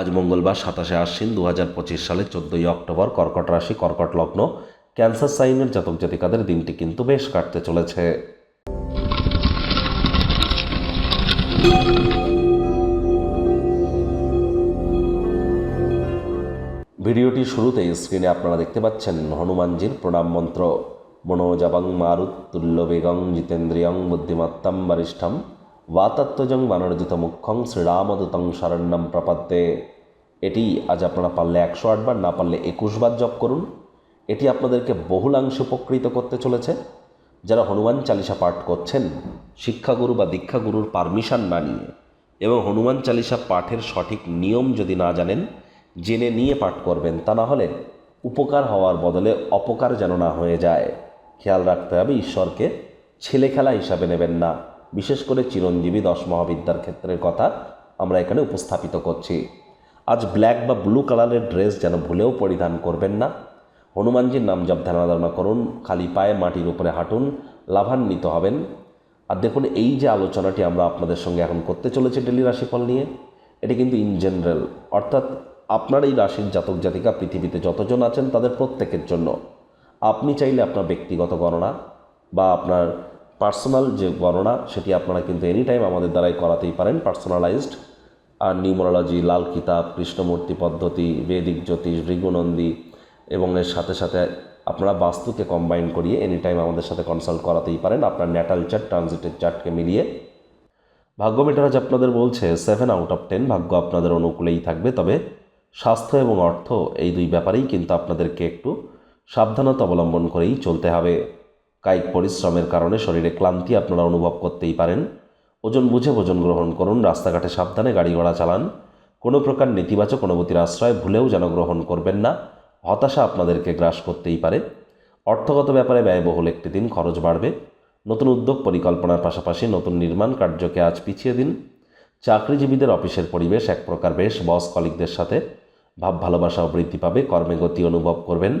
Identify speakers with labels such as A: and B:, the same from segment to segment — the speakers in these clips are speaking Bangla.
A: আজ মঙ্গলবার সাতাশে আশ্বিন দু হাজার পঁচিশ সালে চোদ্দোই অক্টোবর কর্কট রাশি, কর্কট লগ্ন, ক্যান্সার সাইনের জাতক জাতিকাদের দিনটি কিন্তু বেশ কাটতে চলেছে। ভিডিওটি শুরুতেই স্ক্রিনে আপনারা দেখতে পাচ্ছেন হনুমানজির প্রণাম মন্ত্র। মনোজাবাং মারুত তুল্য বেগং জিতেন্দ্রিয়ং বুদ্ধিমত্তাম বরিষ্ঠম। বাতাত্মজং বানরজিত মুখ্যং শ্রীরামদূতং শরণ্যম প্রপদ্যে এটি আজ আপনারা পারলে একশো আটবার না পারলে একুশবার জপ করুন এটি আপনাদেরকে বহুলাংশে উপকৃত করতে চলেছে যারা হনুমান চালিসা পাঠ করছেন শিক্ষাগুরু বা দীক্ষাগুরুর পারমিশন না নিয়ে এবং হনুমান চালিসা পাঠের সঠিক নিয়ম যদি না জানেন জেনে নিয়ে পাঠ করবেন তা না হলে উপকার হওয়ার বদলে অপকার যেন না হয়ে যায় খেয়াল রাখতে হবে ঈশ্বরকে ছেলে খেলা হিসাবে নেবেন না। বিশেষ করে চিরঞ্জীবী দশ মহাবিদ্যার ক্ষেত্রের কথা আমরা এখানে উপস্থাপিত করছি। আজ ব্ল্যাক বা ব্লু কালারের ড্রেস যেন ভুলেও পরিধান করবেন না। হনুমানজির নাম জপ ধ্যানাধারণা করুন, খালি পায়ে মাটির উপরে হাঁটুন, লাভান্বিত হবেন। আর দেখুন, এই যে আলোচনাটি আমরা আপনাদের সঙ্গে এখন করতে চলেছি ডেলি রাশিফল নিয়ে, এটি কিন্তু ইন জেনারেল অর্থাৎ আপনার এই রাশির জাতক জাতিকা পৃথিবীতে যতজন আছেন তাদের প্রত্যেকের জন্য। আপনি চাইলে আপনার ব্যক্তিগত গণনা বা আপনার পার্সোনাল যে গণনা সেটি আপনারা কিন্তু এনি টাইম আমাদের দ্বারাই করাতেই পারেন। পার্সোনালাইজড, আর নিউমোরোলজি, লাল কিতাব, কৃষ্ণমূর্তি পদ্ধতি, বেদিক জ্যোতিষ, ভৃগুনন্দী, এবং এর সাথে সাথে আপনারা বাস্তুকে কম্বাইন করিয়ে এনি টাইম আমাদের সাথে কনসাল্ট করাতেই পারেন। আপনার ন্যাটাল চার্ট ট্রানজিটের চার্টকে মিলিয়ে। ভাগ্য মিটার আজ আপনাদের বলছে সেভেন আউট অফ টেন ভাগ্য আপনাদের অনুকূলেই থাকবে। তবে স্বাস্থ্য এবং অর্থ এই দুই ব্যাপারেই কিন্তু আপনাদেরকে একটু সাবধানতা অবলম্বন করেই চলতে হবে। কায়িক পরিশ্রমের কারণে শরীরে ক্লান্তি আপনারা অনুভব করতেই পারেন। ওজন বুঝে ভোজন গ্রহণ করুন, রাস্তাঘাটে সাবধানে গাড়ি ঘোড়া চালান। কোনো প্রকার নেতিবাচক অনুভূতির আশ্রয় ভুলেও যেন গ্রহণ করবেন না, হতাশা আপনাদেরকে গ্রাস করতেই পারে। অর্থগত ব্যাপারে ব্যয়বহুল একটি দিন, খরচ বাড়বে। নতুন উদ্যোগ পরিকল্পনার পাশাপাশি নতুন নির্মাণ কার্যকে আজ পিছিয়ে দিন। চাকরিজীবীদের অফিসের পরিবেশ এক প্রকার বেশ, বস কলিকদের সাথে ভাব ভালোবাসাও বৃদ্ধি পাবে, কর্মে গতি অনুভব করবেন।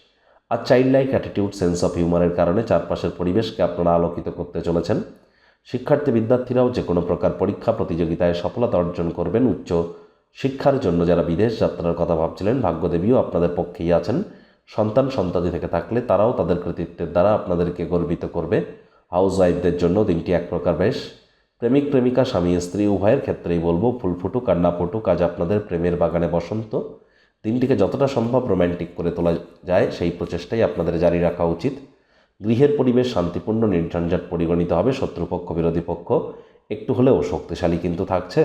A: আর child like attitude sense of হিউমারের কারণে চারপাশের পরিবেশকে আপনারা আলোকিত করতে চলেছেন। শিক্ষার্থী বিদ্যার্থীরাও যে কোনো প্রকার পরীক্ষা প্রতিযোগিতায় সফলতা অর্জন করবেন। উচ্চ শিক্ষার জন্য যারা বিদেশ যাত্রার কথা ভাবছিলেন, ভাগ্যদেবীও আপনাদের পক্ষেই আছেন। সন্তান সন্ততি থেকে থাকলে তারাও তাদের কৃতিত্বের দ্বারা আপনাদেরকে গর্বিত করবে। হাউস ওয়াইফদের জন্য দিনটি এক প্রকার বেশ। প্রেমিক, প্রেমিকা, স্বামী, স্ত্রী, উভয়ের ক্ষেত্রেই বলব, ফুল ফুটুক আর না ফুটুক, আজ আপনাদের প্রেমের বাগানে বসন্ত। দিনটিকে যতটা সম্ভব রোম্যান্টিক করে তোলা যায়, সেই প্রচেষ্টাই আপনাদের জারি রাখা উচিত। গৃহের পরিবেশ শান্তিপূর্ণ, নির্ঝঞ্ঝাট পরিগণিত হবে, শত্রুপক্ষ, বিরোধী পক্ষ। একটু হলেও শক্তিশালী কিন্তু থাকছে।